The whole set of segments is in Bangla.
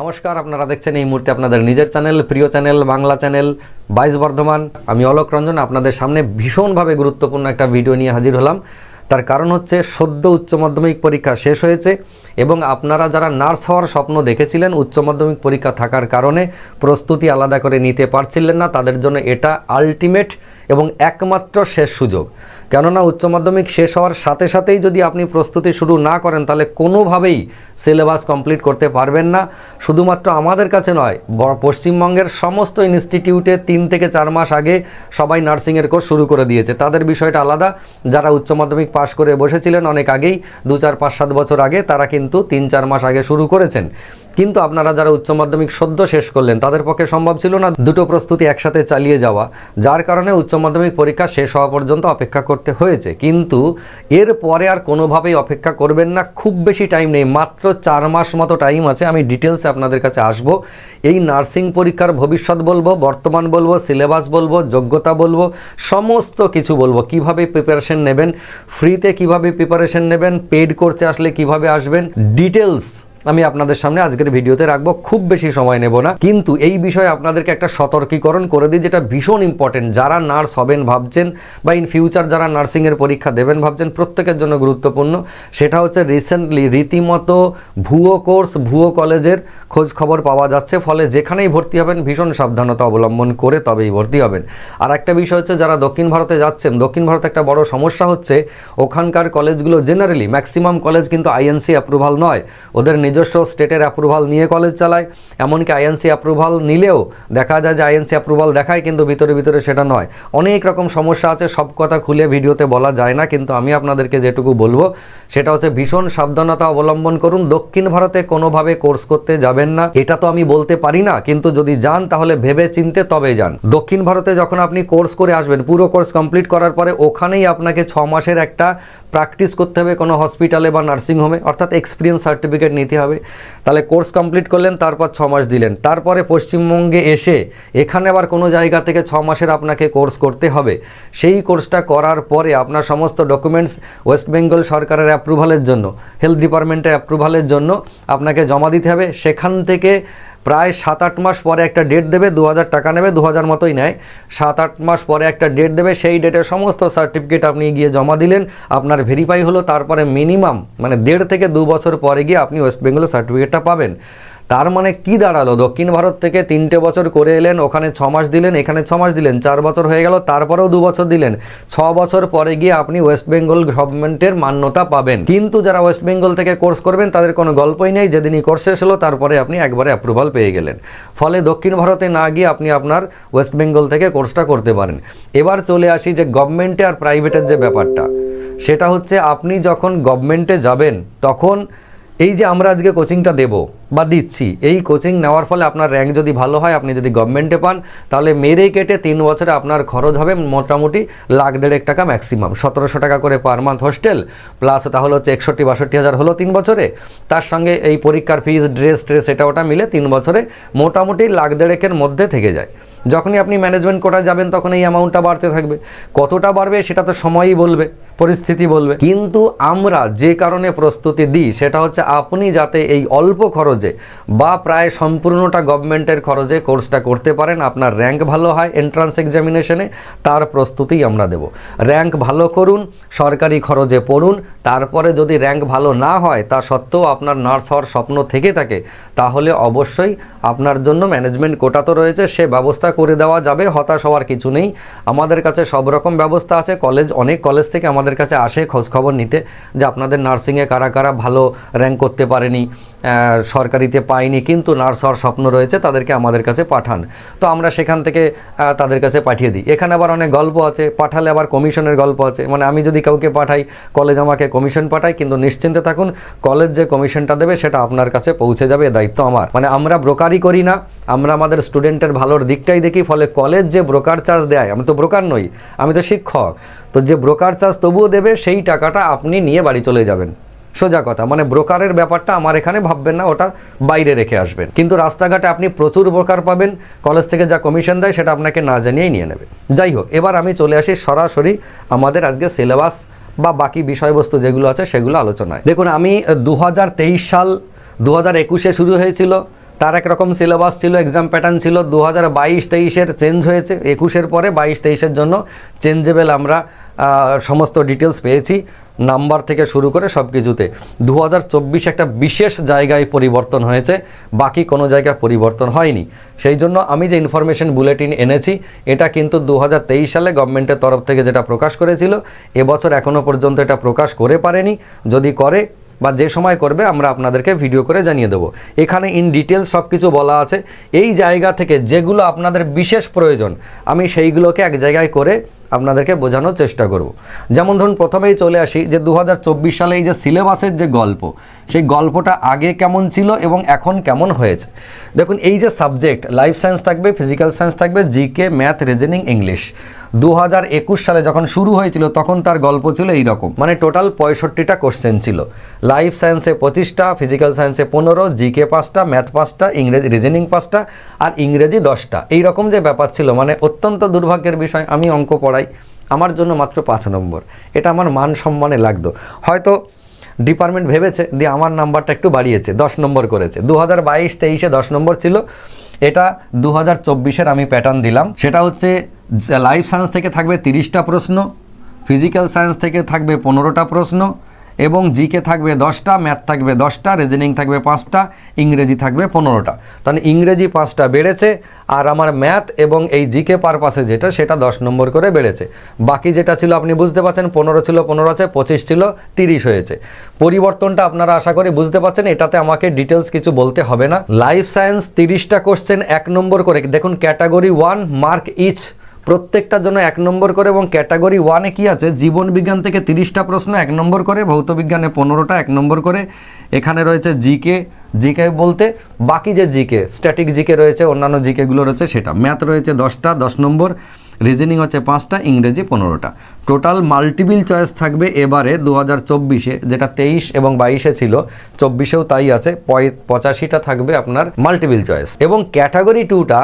নমস্কার, আপনারা দেখছেন এই মুহূর্তে আপনাদের নিজের চ্যানেল, প্রিয় চ্যানেল, বাংলা চ্যানেল, বাইশ বর্ধমান। আমি অলোক রঞ্জন, আপনাদের সামনে ভীষণভাবে গুরুত্বপূর্ণ একটা ভিডিও নিয়ে হাজির হলাম। তার কারণ হচ্ছে, সদ্য উচ্চ মাধ্যমিক পরীক্ষা শেষ হয়েছে এবং আপনারা যারা নার্স হওয়ার স্বপ্ন দেখেছিলেন, উচ্চ মাধ্যমিক পরীক্ষা থাকার কারণে প্রস্তুতি আলাদা করে নিতে পারছিলেন না, তাদের জন্য এটা আলটিমেট এবং একমাত্র শেষ সুযোগ। কেননা উচ্চ মাধ্যমিক শেষ হওয়ার সাথে সাথেই যদি আপনি প্রস্তুতি শুরু না করেন, তাহলে কোনোভাবেই সিলেবাস কমপ্লিট করতে পারবেন না। শুধুমাত্র আমাদের কাছে নয় পশ্চিমবঙ্গের সমস্ত ইনস্টিটিউটে তিন থেকে চার মাস আগে সবাই নার্সিংয়ের কোর্স শুরু করে দিয়েছে। তাদের বিষয়টা আলাদা। যারা উচ্চ মাধ্যমিক পাশ করে বসেছিলেন অনেক আগেই, দু চার পাঁচ সাত বছর আগে, তারা কিন্তু তিন চার মাস আগে শুরু করেছেন। কিন্তু আপনারা যারা উচ্চ মাধ্যমিক সদ্য শেষ করলেন, তাদের পক্ষে সম্ভব ছিল না দুটো প্রস্তুতি একসাথে চালিয়ে যাওয়া, যার কারণে উচ্চ মাধ্যমিক পরীক্ষা শেষ হওয়া পর্যন্ত অপেক্ষা করতে হয়েছে। কিন্তু এর পরে আর কোনোভাবেই অপেক্ষা করবেন না, খুব বেশি টাইম নেই, মাত্র চার মাস মতো টাইম আছে। আমি ডিটেলসে আপনাদের কাছে আসব। এই নার্সিং পরীক্ষার ভবিষ্যৎ বলব, বর্তমান বলব সিলেবাস বলব, যোগ্যতা বলব, সমস্ত কিছু বলব। কীভাবে প্রিপারেশন নেবেন ফ্রিতে কীভাবে প্রিপারেশন নেবেন পেড কোর্সে আসলে কীভাবে আসবেন ডিটেলস আমি আপনাদের সামনে আজকের ভিডিওতে রাখব, খুব বেশি সময় নেব না। কিন্তু এই বিষয়ে আপনাদেরকে একটা সতর্কীকরণ করে দিই, যেটা ভীষণ ইম্পর্টেন্ট যারা নার্স হবেন ভাবছেন বা ইন ফিউচার যারা নার্সিংয়ের পরীক্ষা দেবেন ভাবছেন, প্রত্যেকের জন্য গুরুত্বপূর্ণ। সেটা হচ্ছে রিসেন্টলি রীতিমতো ভুয়ো কোর্স ভুয়ো কলেজের খোঁজ খবর পাওয়া যাচ্ছে, ফলে যেখানেই ভর্তি হবেন ভীষণ সাবধানতা অবলম্বন করে তবেই ভর্তি হবেন। আর একটা বিষয় হচ্ছে, যারা দক্ষিণ ভারতে যাচ্ছেন, দক্ষিণ ভারতে একটা বড় সমস্যা হচ্ছে, ওখানকার কলেজগুলো জেনারেলি ম্যাক্সিমাম কলেজ কিন্তু আইএনসি অ্যাপ্রুভাল নয়। ওদের নিজস্ব স্টেটের অ্যাপ্রুভাল নিয়ে কলেজ চালায়, এমনকি আইএনসি অ্যাপ্রুভাল নিলেও দেখা যায় যে আইএনসি অ্যাপ্রুভাল দেখায়, কিন্তু ভিতরে ভিতরে সেটা নয়। অনেক রকম সমস্যা আছে, সব কথা খুলে ভিডিওতে বলা যায় না, কিন্তু আমি আপনাদেরকে যেটুকু বলব, সেটা হচ্ছে ভীষণ সাবধানতা অবলম্বন করুন। দক্ষিণ ভারতে কোনোভাবে কোর্স করতে যাবেন না, এটা তো আমি বলতে পারি না, কিন্তু যদি যান তাহলে ভেবে চিনতে তবে যান। দক্ষিণ ভারতে যখন আপনি কোর্স করে আসবেন, পুরো কোর্স কমপ্লিট করার পরে ওখানেই আপনাকে ছ মাসের একটা প্র্যাকটিস করতে হবে কোনো হসপিটালে বা নার্সিংহোমে অর্থাৎ এক্সপিরিয়েন্স সার্টিফিকেট নিতে হবে। তাহলে কোর্স কমপ্লিট করলেন, তারপর ছ মাস দিলেন। তারপরে পশ্চিমবঙ্গে এসে এখানে আবার কোনো জায়গা থেকে ছ মাসের আপনাকে কোর্স করতে হবে। সেই কোর্সটা করার পরে আপনার সমস্ত ডকুমেন্টস ওয়েস্ট বেঙ্গল সরকারের অ্যাপ্রুভালের জন্য হেলথ ডিপার্টমেন্টের অ্যাপ্রুভালের জন্য আপনাকে জমা দিতে হবে। সেখান থেকে প্রায় সাত আট মাস পরে একটা ডেট দেবে দু হাজার টাকা নেবে দু হাজার মতোই নেয়। সাত আট মাস পরে একটা ডেট দেবে, সেই ডেটের সমস্ত সার্টিফিকেট আপনি গিয়ে জমা দিলেন, আপনার ভেরিফাই হলো, তারপরে মিনিমাম মানে দেড় থেকে দু বছর পরে গিয়ে আপনি ওয়েস্ট বেঙ্গলের সার্টিফিকেটটা পাবেন। তার মানে কি দাঁড়াল? দক্ষিণ ভারত থেকে তিনটে বছর করে এলেন, ওখানে ছ মাস দিলেন, এখানে ছ মাস দিলেন, চার বছর হয়ে গেল, তারপরেও দু বছর দিলেন। ছ বছর পরে গিয়ে আপনি ওয়েস্ট বেঙ্গল গভর্নমেন্টের মান্যতা পাবেন। কিন্তু যারা ওয়েস্ট বেঙ্গল থেকে কোর্স করবেন, তাদের কোনো গল্পই নেই যেদিনই কোর্স শেষ হলো, তারপরে আপনি একবারে অ্যাপ্রুভাল পেয়ে গেলেন। ফলে দক্ষিণ ভারতে না গিয়ে আপনি আপনার ওয়েস্ট বেঙ্গল থেকে কোর্সটা করতে পারেন। এবার চলে আসি যে গভর্নমেন্টে আর প্রাইভেটের যে ব্যাপারটা। সেটা হচ্ছে, আপনি যখন গভর্নমেন্টে যাবেন, তখন এই যে আমরা আজকে কোচিংটা দেব বা দিচ্ছি, এই কোচিং নেওয়ার ফলে আপনার র্যাঙ্ক যদি ভালো হয়, আপনি যদি গভর্নমেন্টে পান, তাহলে মেরে কেটে তিন বছরে আপনার খরচ হবে মোটামুটি লাখ দেড়েক টাকা ম্যাক্সিমাম সতেরোশো টাকা করে পার মান্থ হোস্টেল প্লাস তাহলে হচ্ছে একষট্টি, বাষট্টি হাজার হলো তিন বছরে। তার সঙ্গে এই পরীক্ষার ফিস ড্রেস ট্রেস এটা ওটা মিলে তিন বছরে মোটামুটি লাখ দেড়েকের মধ্যে থেকে যায়। যখনই আপনি ম্যানেজমেন্ট কোটা যাবেন, তখন এই অ্যামাউন্টটা বাড়তে থাকবে। কতটা বাড়বে সেটা তো সময়ই বলবে। পরিস্থিতি বলবে। কিন্তু আমরা যে কারণে প্রস্তুতি দিই, সেটা হচ্ছে আপনি যাতে এই অল্প খরচে বা প্রায় সম্পূর্ণটা গভর্নমেন্টের খরচে কোর্সটা করতে পারেন, আপনার র্যাঙ্ক ভালো হয় এন্ট্রান্স এক্সামিনেশনে তার প্রস্তুতিই আমরা দেব। র্যাঙ্ক ভালো করুন, সরকারি খরচে পড়ুন, তারপরে যদি র্যাঙ্ক ভালো না হয়, তা সত্ত্বেও আপনার নার্স হওয়ার স্বপ্ন থেকে থাকে, তাহলে অবশ্যই আপনার জন্য ম্যানেজমেন্ট কোটা তো রয়েছে, সে ব্যবস্থা করে দেওয়া যাবে, হতাশ হওয়ার কিছু নেই। আমাদের কাছে সব রকম ব্যবস্থা আছে কলেজ অনেক কলেজ থেকে আমাদের কাছে আসে, খোঁজখবর নিতে যে আপনাদের নার্সিংয়ে কারা কারা ভালো র্যাঙ্ক করতে পারেনি সরকারিতে পায়নি, কিন্তু নার্স হওয়ার স্বপ্ন রয়েছে, তাদেরকে আমাদের কাছে পাঠান। তো আমরা সেখান থেকে তাদের কাছে পাঠিয়ে দিই। এখানে আবার অনেক গল্প আছে, পাঠালে আবার কমিশনের গল্প আছে। মানে আমি যদি কাউকে পাঠাই কলেজ আমাকে কমিশন পাঠায়, কিন্তু নিশ্চিন্তে থাকুন কলেজ যে কমিশনটা দেবে, সেটা আপনার কাছে পৌঁছে যাবে দায়িত্ব আমার। মানে আমরা ব্রোকারি করি না আমরা আমাদের স্টুডেন্টের ভালোর দিকটাই দেখি, ফলে কলেজ যে ব্রোকার চার্জ দেয়, আমি তো ব্রোকার নই, আমি তো শিক্ষক, তো যে ব্রোকার চার্জ তবুও দেবে, সেই টাকাটা আপনি নিয়ে বাড়ি চলে যাবেন। সোজা কথা মানে ব্রোকারের ব্যাপারটা আমার এখানে ভাববেন না, ওটা বাইরে রেখে আসবেন। কিন্তু রাস্তাঘাটে আপনি প্রচুর ব্রোকার পাবেন কলেজ থেকে যা কমিশন দেয়, সেটা আপনাকে না জানিয়েই নিয়ে নেবে। যাই হোক, এবার আমি চলে আসি সরাসরি আমাদের আজকে সিলেবাস বা বাকি বিষয়বস্তু যেগুলো আছে, সেগুলো আলোচনায়। দেখুন, আমি দু হাজার তেইশ সাল, দু হাজার একুশে শুরু হয়েছিল তার একরকম সিলেবাস ছিল এক্সাম প্যাটার্ন ছিল দু হাজার বাইশ তেইশের চেঞ্জ হয়েছে, একুশের পরে বাইশ তেইশের জন্য চেঞ্জেবেল আমরা সমস্ত ডিটেলস পেয়েছি নাম্বার থেকে শুরু করে সব কিছুতে দু হাজার চব্বিশ একটা বিশেষ জায়গায় পরিবর্তন হয়েছে, বাকি কোনো জায়গায় পরিবর্তন হয়নি। সেই জন্য আমি যে ইনফরমেশন বুলেটিন এনেছি, এটা কিন্তু দু হাজার তেইশ সালে গভর্নমেন্টের তরফ থেকে যেটা প্রকাশ করেছিল, এবছর এখনও পর্যন্ত এটা প্রকাশ করে পারেনি। যদি করে বা যে সময় করবে, আমরা আপনাদেরকে ভিডিও করে জানিয়ে দেবো। এখানে ইন ডিটেলস সব কিছু বলা আছে। এই জায়গা থেকে যেগুলো আপনাদের বিশেষ প্রয়োজন, আমি সেইগুলোকে এক জায়গায় করে আপনাদেরকে বোঝানোর চেষ্টা করব। যেমন ধরুন, প্রথমেই চলে আসি যে দু হাজার চব্বিশ সালে এই যে সিলেবাসের যে গল্প, সেই গল্পটা আগে কেমন ছিল এবং এখন কেমন হয়েছে? দেখুন, এই যে সাবজেক্ট লাইফ সায়েন্স থাকবে ফিজিক্যাল সায়েন্স থাকবে জিকে ম্যাথ রিজনিং ইংলিশ দু হাজার একুশ সালে যখন শুরু হয়েছিল, তখন তার গল্প ছিল এই রকম মানে টোটাল পঁয়ষট্টিটা কোশ্চেন ছিল। লাইফ সায়েন্সে পঁচিশটা, ফিজিক্যাল সায়েন্সে পনেরো, জিকে পাঁচটা, ম্যাথ পাঁচটা, ইংরেজি, রিজনিং পাঁচটা, আর ইংরেজি দশটা। এই রকম যে ব্যাপার ছিল মানে অত্যন্ত দুর্ভাগ্যের বিষয়, আমি অঙ্ক পড়াই। আমার জন্য মাত্র পাঁচ নম্বর। এটা আমার মান সম্মানে লাগতো। হয়তো ডিপার্টমেন্ট ভেবেছে দিয়ে আমার নাম্বারটা একটু বাড়িয়েছে, দশ নম্বর করেছে। দু হাজার বাইশ, তেইশে দশ নম্বর ছিল। এটা দু হাজার চব্বিশের আমি প্যাটার্ন দিলাম। সেটা হচ্ছে লাইফ সায়েন্স থেকে থাকবে তিরিশটা প্রশ্ন ফিজিক্যাল সায়েন্স থেকে থাকবে পনেরোটা প্রশ্ন এবং জিকে থাকবে দশটা ম্যাথ থাকবে দশটা রিজনিং থাকবে পাঁচটা, ইংরেজি থাকবে পনেরোটা। তাহলে ইংরেজি পাঁচটা বেড়েছে আর আমার ম্যাথ এবং এই জিকে পারপাসে যেটা, সেটা দশ নম্বর করে বেড়েছে। বাকি যেটা ছিল, আপনি বুঝতে পারছেন, পনেরো ছিল, পনেরো আছে, পঁচিশ ছিল, তিরিশ হয়েছে। পরিবর্তনটা আপনারা আশা করি বুঝতে পারছেন, এটাতে আমাকে ডিটেলস কিছু বলতে হবে না। লাইফ সায়েন্স তিরিশটা কোশ্চেন এক নম্বর করে, দেখুন ক্যাটাগরি ওয়ান মার্ক ইচ প্রত্যেকটার জন্য এক নম্বর করে এবং ক্যাটাগরি ওয়ানে কি আছে? জীবন বিজ্ঞান থেকে তিরিশটা প্রশ্ন এক নম্বর করে, ভৌত বিজ্ঞানে পনেরোটা এক নম্বর করে। এখানে রয়েছে জিকে জিকে বলতে বাকি যে জিকে স্ট্যাটিক জিকে রয়েছে, অন্যান্য জিকেগুলো রয়েছে সেটা। ম্যাথ রয়েছে দশটা, দশ নম্বর। রিজনিং হচ্ছে পাঁচটা, ইংরেজি পনেরোটা। টোটাল মাল্টিপিল চয়েস থাকবে এবারে দু হাজার চব্বিশে, যেটা তেইশ এবং বাইশে ছিল। চব্বিশেও তাই আছে, পঁয় পঁচাশিটা থাকবে আপনার মাল্টিপিল চয়েস এবং ক্যাটাগরি টুটা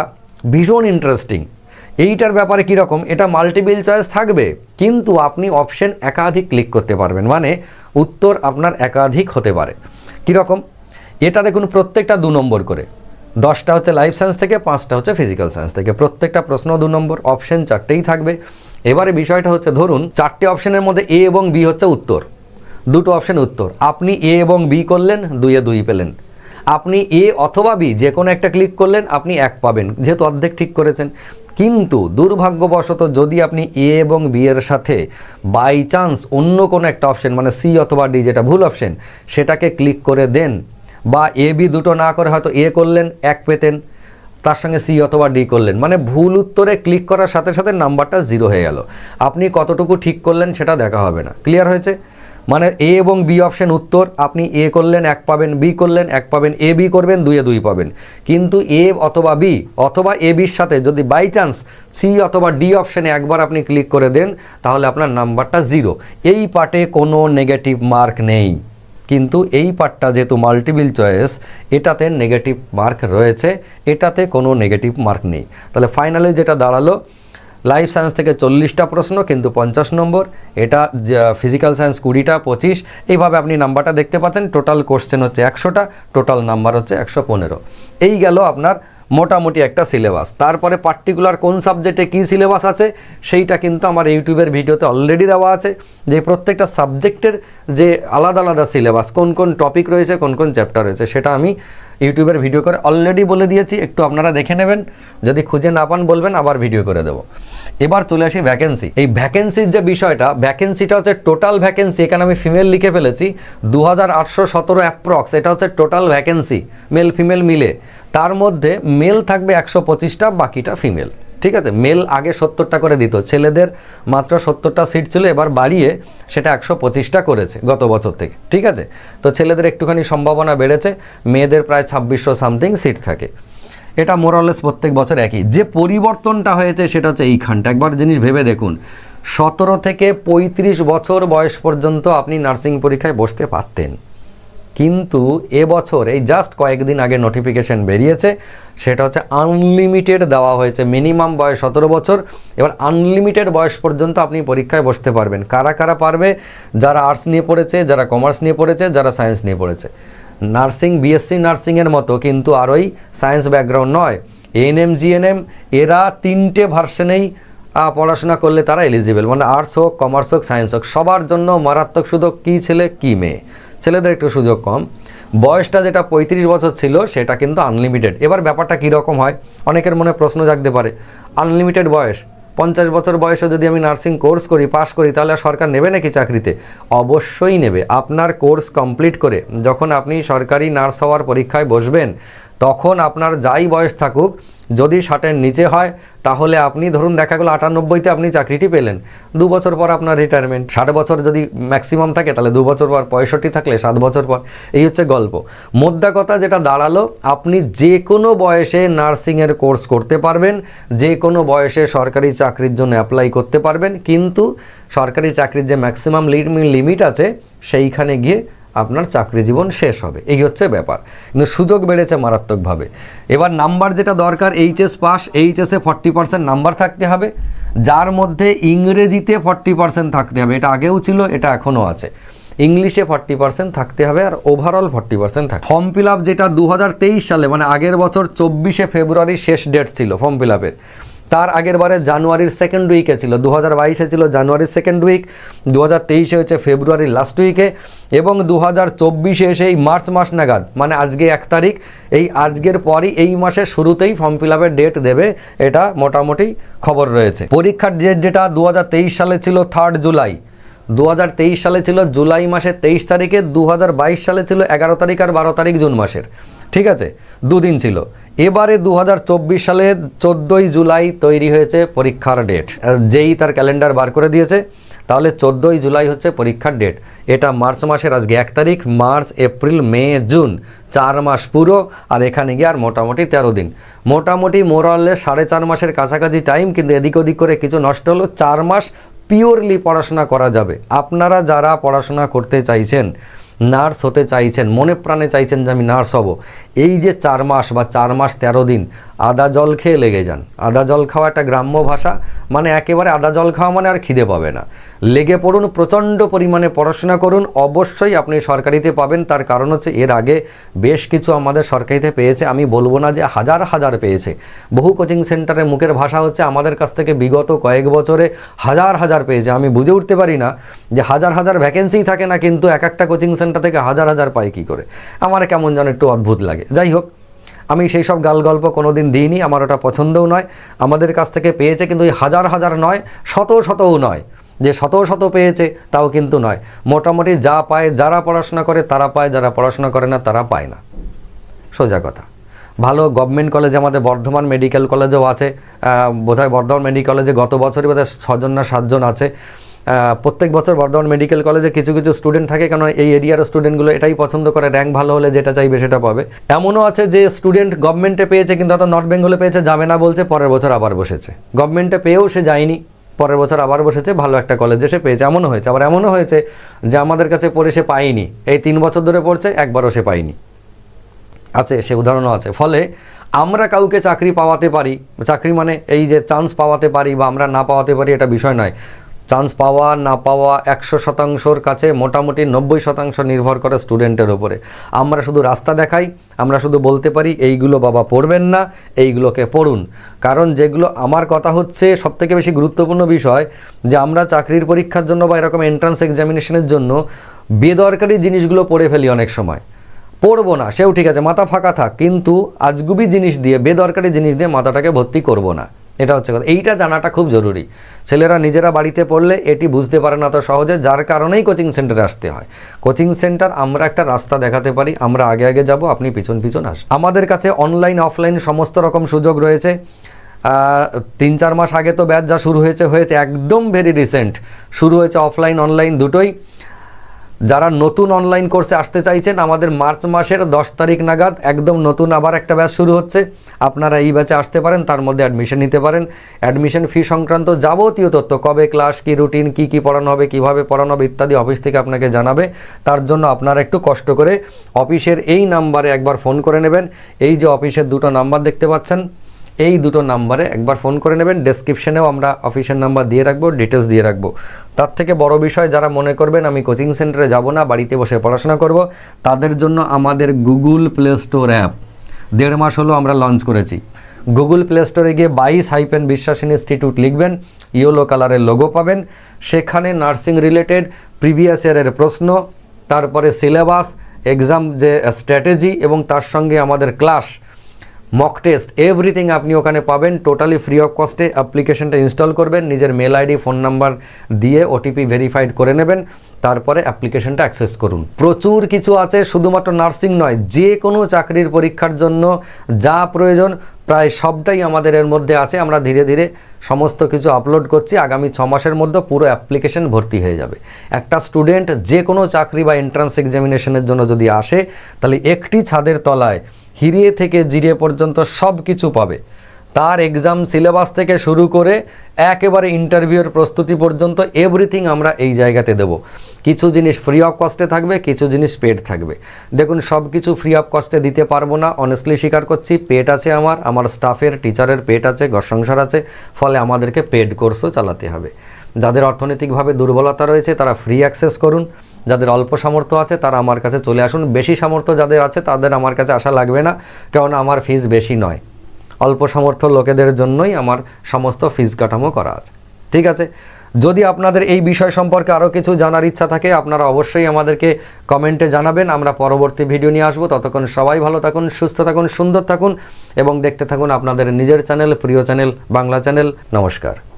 ভীষণ ইন্টারেস্টিং এইটার ব্যাপারে কীরকম? এটা মাল্টিপিল চয়েস থাকবে। কিন্তু আপনি অপশন একাধিক ক্লিক করতে পারবেন। মানে উত্তর আপনার একাধিক হতে পারে। কীরকম? এটা দেখুন প্রত্যেকটা দু নম্বর করে। দশটা হচ্ছে লাইফ সায়েন্স থেকে, পাঁচটা হচ্ছে ফিজিক্যাল সায়েন্স থেকে। প্রত্যেকটা প্রশ্ন দু নম্বর অপশন চারটেই থাকবে। এবারে বিষয়টা হচ্ছে, ধরুন চারটে অপশনের মধ্যে এ এবং বি হচ্ছে উত্তর। দুটো অপশন উত্তর। আপনি এ এবং বি করলেন দুইয়ে দুই পেলেন। আপনি এ অথবা বি যে কোনো একটা ক্লিক করলেন, আপনি এক পাবেন। যেহেতু অর্ধেক ঠিক করেছেন। কিন্তু দুর্ভাগ্যবশত যদি আপনি এ এবং বি এর সাথে বাই চান্স অন্য কোনো একটা অপশন মানে সি অথবা ডি যেটা ভুল অপশন সেটাকে ক্লিক করে দেন বা এ বি দুটো না করে হয়তো এ করলেন, এক পেতেন, তার সঙ্গে সি অথবা ডি করলেন। মানে ভুল উত্তরে ক্লিক করার সাথে সাথে নাম্বারটা জিরো হয়ে গেল। আপনি কতটুকু ঠিক করলেন সেটা দেখা হবে না। ক্লিয়ার হয়েছে? মানে এ এবং বি অপশন উত্তর, আপনি এ করলেন, এক পাবেন বি করলেন, এক পাবেন এ বি করবেন দুইয়ে দুই পাবেন। কিন্তু এ অথবা বি অথবা এ বির সাথে যদি বাই চান্স সি অথবা ডি অপশানে একবার আপনি ক্লিক করে দেন, তাহলে আপনার নাম্বারটা জিরো এই পার্টে কোনো নেগেটিভ মার্ক নেই। কিন্তু এই পার্টটা যেহেতু মাল্টিপিল চয়েস এটাতে নেগেটিভ মার্ক রয়েছে, এটাতে কোনো নেগেটিভ মার্ক নেই। তাহলে ফাইনালে যেটা দাঁড়াল লাইফ সায়েন্স থেকে চল্লিশটা প্রশ্ন, কিন্তু পঞ্চাশ নম্বর, এটা ফিজিক্যাল সায়েন্স কুড়িটা, পঁচিশ, এইভাবে আপনি নাম্বারটা দেখতে পাচ্ছেন টোটাল কোশ্চেন হচ্ছে একশোটা টোটাল নাম্বার হচ্ছে একশো পনেরো। এই গেল আপনার মোটামুটি একটা সিলেবাস তারপরে পার্টিকুলার কোন সাবজেক্টে কী সিলেবাস আছে, সেইটা কিন্তু আমার ইউটিউবের ভিডিওতে অলরেডি দেওয়া আছে, যে প্রত্যেকটা সাবজেক্টের যে আলাদা আলাদা সিলেবাস কোন কোন টপিক রয়েছে, কোন কোন চ্যাপ্টার রয়েছে, সেটা আমি ইউটিউবের ভিডিও করে অলরেডি বলে দিয়েছি, একটু আপনারা দেখে নেবেন। যদি খুঁজে না পান বলবেন, আবার ভিডিও করে দেবো। এবার চলে আসি ভ্যাকেন্সি এই ভ্যাকেন্সির যে বিষয়টা ভ্যাকেন্সিটা হচ্ছে টোটাল ভ্যাকেন্সি এখানে আমি ফিমেল লিখে ফেলেছি দু হাজার আটশো সতেরো অ্যাপ্রক্স এটা হচ্ছে টোটাল ভ্যাকেন্সি মেল ফিমেল মিলে। তার মধ্যে মেল থাকবে একশো পঁচিশটা, বাকিটা ফিমেল ঠিক আছে, মেল আগে সত্তরটা করে দিত, ছেলেদের মাত্র সত্তরটা সিট ছিল, এবার বাড়িয়ে সেটা একশো পঁচিশটা করেছে গত বছর থেকে, ঠিক আছে? তো ছেলেদের একটুখানি সম্ভাবনা বেড়েছে, মেয়েদের প্রায় ছাব্বিশশো সামথিং সিট থাকে। এটা মোরালেস প্রত্যেক বছর একই। যে পরিবর্তনটা হয়েছে সেটা হচ্ছে এইখানটা। একবার জিনিস ভেবে দেখুন, সতেরো থেকে পঁয়ত্রিশ বছর বয়স পর্যন্ত আপনি নার্সিং পরীক্ষায় বসতে পারতেন। কিন্তু এবছর, এই জাস্ট কয়েকদিন আগে নোটিফিকেশন বেরিয়েছে, সেটা হচ্ছে আনলিমিটেড দেওয়া হয়েছে মিনিমাম বয়স সতেরো বছর, এবার আনলিমিটেড বয়স পর্যন্ত আপনি পরীক্ষায় বসতে পারবেন। কারা কারা পারবে? যারা আর্টস নিয়ে পড়েছে, যারা কমার্স নিয়ে পড়েছে, যারা সায়েন্স নিয়ে পড়েছে। নার্সিং বিএসসি নার্সিংয়ের মতো কিন্তু আর ওই সায়েন্স ব্যাকগ্রাউন্ড নয় এএনএম জিএনএম এরা তিনটে ভার্সনেই পড়াশোনা করলে তারা এলিজিবল মানে আর্টস হোক কমার্স হোক সায়েন্স হোক, সবার জন্য মারাত্মক সুযোগ, কী ছেলে, কী মেয়ে। ছেলেদের একটু সুযোগ কম। বয়সটা যেটা পঁয়ত্রিশ বছর ছিল, সেটা কিন্তু আনলিমিটেড এবার ব্যাপারটা কীরকম হয়? অনেকের মনে প্রশ্ন জাগতে পারে আনলিমিটেড বয়স, পঞ্চাশ বছর বয়সে যদি আমি নার্সিং কোর্স করি পাশ করি, তাহলে সরকার নেবে নাকি চাকরিতে? অবশ্যই নেবে। আপনার কোর্স কমপ্লিট করে যখন আপনি সরকারি নার্স হওয়ার পরীক্ষায় বসবেন, তখন আপনার যাই বয়স থাকুক যদি ষাটের নিচে হয়, তাহলে আপনি ধরুন দেখা গেলো আটানব্বইতে আপনি চাকরিটি পেলেন, দু বছর পর আপনার রিটায়ারমেন্ট ষাট বছর যদি ম্যাক্সিমাম থাকে, তাহলে দু বছর পর, পঁয়ষট্টি থাকলে সাত বছর পর, এই হচ্ছে গল্প। মোদ্দা কথা যেটা দাঁড়াল, আপনি যে কোনো বয়সে নার্সিংয়ের কোর্স করতে পারবেন যে কোনো বয়সে সরকারি চাকরির জন্য অ্যাপ্লাই করতে পারবেন, কিন্তু সরকারি চাকরির যে ম্যাক্সিমাম লিমিট আছে, সেইখানে গিয়ে আপনার চাকরি জীবন শেষ হবে। এই হচ্ছে ব্যাপার। কিন্তু সুযোগ বেড়েছে মারাত্মকভাবে। এবার নাম্বার যেটা দরকার, এইচএস পাস, এইচএসে ফর্টি পার্সেন্ট নাম্বার থাকতে হবে। যার মধ্যে ইংরেজিতে ফর্টি পার্সেন্ট থাকতে হবে। এটা আগেও ছিল, এটা এখনও আছে। ইংলিশে ফর্টি পার্সেন্ট থাকতে হবে আর ওভারঅল ফর্টি পার্সেন্ট থাকে ফর্ম ফিল আপ যেটা দু হাজার তেইশ সালে মানে আগের বছর চব্বিশে ফেব্রুয়ারি শেষ ডেট ছিল, ফর্ম ফিল আপের। তার আগের বারে জানুয়ারির সেকেন্ড উইকে ছিল দু হাজার বাইশে ছিল জানুয়ারির সেকেন্ড উইক দু হাজার তেইশে হয়েছে ফেব্রুয়ারির লাস্ট উইকে এবং দু হাজার চব্বিশে এসে এই মার্চ মাস নাগাদ মানে আজকে এক তারিখ, এই আজকের পরই এই মাসের শুরুতেই ফর্ম ফিল আপের ডেট দেবে, এটা মোটামুটি খবর রয়েছে। পরীক্ষার ডেট যেটা দু হাজার তেইশ সালে ছিল থার্ড জুলাই দু হাজার তেইশ সালে ছিল জুলাই মাসের তেইশ তারিখে দু হাজার বাইশ সালে ছিল এগারো তারিখ আর বারো তারিখ জুন মাসের, ঠিক আছে? দুদিন ছিল। এবারে দু হাজার চব্বিশ সালে চোদ্দোই জুলাই তৈরি হয়েছে পরীক্ষার ডেট। যেই তার ক্যালেন্ডার বার করে দিয়েছে, তাহলে চোদ্দোই জুলাই হচ্ছে পরীক্ষার ডেট। এটা মার্চ মাসের আজকে এক তারিখ, মার্চ, এপ্রিল, মে, জুন, চার মাস পুরো, আর এখানে গিয়ে আর মোটামুটি তেরো দিন। মোটামুটি মোরালে সাড়ে চার মাসের কাছাকাছি টাইম কিন্তু এদিক ওদিক করে কিছু নষ্ট হলো, চার মাস পিওরলি পড়াশোনা করা যাবে। আপনারা যারা পড়াশোনা করতে চাইছেন নার্স হতে চাইছেন, মনে প্রাণে চাইছেন যে আমি নার্স হব। এই যে চার মাস বা চার মাস তেরো দিন আদা জল খেয়ে লেগে যান। আদা জল খাওয়া একটা গ্রাম্য ভাষা মানে একেবারে আদা জল খাওয়া মানে আর খিদে পাবে না। লেগে পড়ুন, প্রচণ্ড পরিমাণে পড়াশোনা করুন, অবশ্যই আপনি সরকারিতে পাবেন, তার কারণ হচ্ছে এর আগে বেশ কিছু আমাদের সরকারিতে পেয়েছে, আমি বলব না যে হাজার হাজার পেয়েছে। বহু কোচিং সেন্টারের মুখের ভাষা হচ্ছে আমাদের কাছ থেকে বিগত কয়েক বছরে হাজার হাজার পেয়েছে। আমি বুঝে উঠতে পারি না যে হাজার হাজার ভ্যাকেন্সিই থাকে না, কিন্তু এক একটা কোচিং সেন্টার থেকে হাজার হাজার পাই কী করে। আমার কেমন যেন একটু অদ্ভুত লাগে। যাই হোক আমি সেই সব গাল গল্প কোনো দিন দিইনি, আমার ওটা পছন্দও নয়। আমাদের কাছ থেকে পেয়েছে কিন্তু ওই হাজার হাজার নয়, শত শতও নয়। যে শত শত পেয়েছে তাও কিন্তু নয়। মোটামুটি যা পায়, যারা পড়াশোনা করে তারা পায়, যারা পড়াশোনা করে না তারা পায় না। সোজা কথা। ভালো গভর্নমেন্ট কলেজে আমাদের বর্ধমান মেডিকেল কলেজেও আছে। বোধহয় বর্ধমান মেডিকেল কলেজে গত বছরই বোধহয় ছজন না সাতজন আছে। প্রত্যেক বছর বর্ধমান মেডিকেল কলেজে কিছু কিছু স্টুডেন্ট থাকে কারণ এই এরিয়ার স্টুডেন্টগুলো এটাই পছন্দ করে র্যাঙ্ক ভালো হলে যেটা চাইবে সেটা পাবে। এমনও আছে যে স্টুডেন্ট গভর্নমেন্টে পেয়েছে, কিন্তু হয়তো নর্থ বেঙ্গলে পেয়েছে, যাবে না বলছে, পরের বছর আবার বসেছে। গভর্নমেন্টে পেয়েও সে যায়নি, পরের বছর আবার বসেছে, ভালো একটা কলেজে সে পেয়েছে, এমনও হয়েছে। আবার এমনও হয়েছে যে আমাদের কাছে পড়ে সে পায়নি, এই তিন বছর ধরে পড়ছে, একবারও সে পায়নি। আছে, সে উদাহরণও আছে। ফলে আমরা কাউকে চাকরি পাওয়াতে পারি, চাকরি মানে এই যে চান্স পাওয়াতে পারি বা আমরা না পাওয়াতে পারি, এটা বিষয় নয়। চান্স পাওয়া না পাওয়া একশো শতাংশর কাছে মোটামুটি নব্বই শতাংশ নির্ভর করে স্টুডেন্টের ওপরে আমরা শুধু রাস্তা দেখাই, আমরা শুধু বলতে পারি এইগুলো বাবা পড়বেন না, এইগুলোকে পড়ুন। কারণ যেগুলো আমার কথা হচ্ছে, সবথেকে বেশি গুরুত্বপূর্ণ বিষয় যে আমরা চাকরির পরীক্ষার জন্য বা এরকম এন্ট্রান্স এক্সামিনেশনের জন্য বেদরকারি জিনিসগুলো পড়ে ফেলি অনেক সময়। পড়ব না, সেও ঠিক আছে, মাথা ফাঁকা থাক, কিন্তু আজগুবি জিনিস দিয়ে, বেদরকারি জিনিস দিয়ে মাথাটাকে ভর্তি করব না। এটা হচ্ছে কথা। এইটা জানাটা খুব জরুরি। ছেলেরা নিজেরা বাড়িতে পড়লে এটি বুঝতে পারে না তো সহজে, যার কারণেই কোচিং সেন্টারে আসতে হয়। কোচিং সেন্টার আমরা একটা রাস্তা দেখাতে পারি, আমরা আগে আগে যাব, আপনি পিছন পিছন আস আমাদের কাছে অনলাইন, অফলাইন সমস্ত রকম সুযোগ রয়েছে। তিন চার মাস আগে তো ব্যাচ যা শুরু হয়েছে হয়েছে একদম ভেরি রিসেন্ট শুরু হয়েছে অফলাইন, অনলাইন দুটোই। যারা নতুন অনলাইন কোর্সে আসতে চাইছেন, আমাদের মার্চ মাসের দশ তারিখ নাগাদ একদম নতুন আবার একটা ব্যাচ শুরু হচ্ছে। আপনারা এই ব্যাচে আসতে পারেন, তার মধ্যে অ্যাডমিশন নিতে পারেন। অ্যাডমিশন ফি সংক্রান্ত যাবতীয় তথ্য, কবে ক্লাস কি রুটিন কি কি পড়ানো হবে, কীভাবে পড়ানো হবে ইত্যাদি অফিস থেকে আপনাকে জানাবে। তার জন্য আপনারা একটু কষ্ট করে অফিসের এই নাম্বারে একবার ফোন করে নেবেন। এই যে অফিসের দুটো নাম্বার দেখতে পাচ্ছেন এই দুটো নাম্বারে একবার ফোন করে নেবেন। ডেসক্রিপশনেও আমরা অফিসিয়াল নাম্বার দিয়ে রাখব ডিটেলস দিয়ে রাখব। তার থেকে বড় বিষয়, যারা মনে করবেন আমি কোচিং সেন্টারে যাব না, বাড়িতে বসে পড়াশোনা করব, তাদের জন্য আমাদের গুগল প্লে স্টোর অ্যাপ দেড় মাস হলো আমরা লঞ্চ করেছি। গুগল প্লে স্টোরে গিয়ে বাইশ হাইপেন বিশ্বাস ইনস্টিটিউট লিখবেন ইয়েলো কালারের লোগো পাবেন। সেখানে নার্সিং রিলেটেড প্রিভিয়াস ইয়ারের প্রশ্ন, তারপরে সিলেবাস এক্সাম যে স্ট্র্যাটেজি এবং তার সঙ্গে আমাদের ক্লাস মক টেস্ট এভরিথিং আপনি ওখানে পাবেন টোটালি ফ্রি অফ কস্টে অ্যাপ্লিকেশনটা ইনস্টল করবেন, নিজের মেল আইডি ফোন নাম্বার দিয়ে ওটিপি ভেরিফাইড করে নেবেন, তারপরে অ্যাপ্লিকেশনটা অ্যাক্সেস করুন। প্রচুর কিছু আছে, শুধুমাত্র নার্সিং নয়, যে কোনো চাকরির পরীক্ষার জন্য যা প্রয়োজন, প্রায় সবটাই আমাদের এর মধ্যে আছে। আমরা ধীরে ধীরে সমস্ত কিছু আপলোড করছি, আগামী ছ মাসের মধ্যে পুরো অ্যাপ্লিকেশন ভর্তি হয়ে যাবে। একটা স্টুডেন্ট যে কোনো চাকরি বা এন্ট্রান্স এক্সামিনেশনের জন্য যদি আসে, তাহলে একটি ছাদের তলায় হিরিয়ে থেকে জিরিয়ে পর্যন্ত সব কিছু পাবে। তার এক্সাম সিলেবাস থেকে শুরু করে একেবারে ইন্টারভিউর প্রস্তুতি পর্যন্ত এভরিথিং আমরা এই জায়গাতে দেব। কিছু জিনিস ফ্রি অফ কস্টে থাকবে, কিছু জিনিস পেড থাকবে। দেখুন, সব কিছু ফ্রি অফ কস্টে দিতে পারব না। অনেস্টলি স্বীকার করছি পেড আছে আমার আমার স্টাফের টিচারের পেড আছে ঘর সংসার আছে, ফলে আমাদেরকে পেড কোর্সও চালাতে হবে। যাদের অর্থনৈতিকভাবে দুর্বলতা রয়েছে, তারা ফ্রি অ্যাক্সেস করুন। যাদের অল্প সামর্থ্য আছে, তারা আমার কাছে চলে আসুন। বেশি সামর্থ্য যাদের আছে, তাদের আমার কাছে আসা লাগবে না কারণ আমার ফিস বেশি নয়। অল্প সামর্থ্য লোকেদের জন্যই আমার সমস্ত ফিজ কাঠামো করা আছে। ঠিক আছে? যদি আপনাদের এই বিষয় সম্পর্কে আরও কিছু জানার ইচ্ছা থাকে, আপনারা অবশ্যই আমাদেরকে কমেন্টে জানাবেন। আমরা পরবর্তী ভিডিও নিয়ে আসব। ততক্ষণ সবাই ভালো থাকুন, সুস্থ থাকুন, সুন্দর থাকুন এবং দেখতে থাকুন আপনাদের নিজের চ্যানেল প্রিয় চ্যানেল বাংলা চ্যানেল নমস্কার।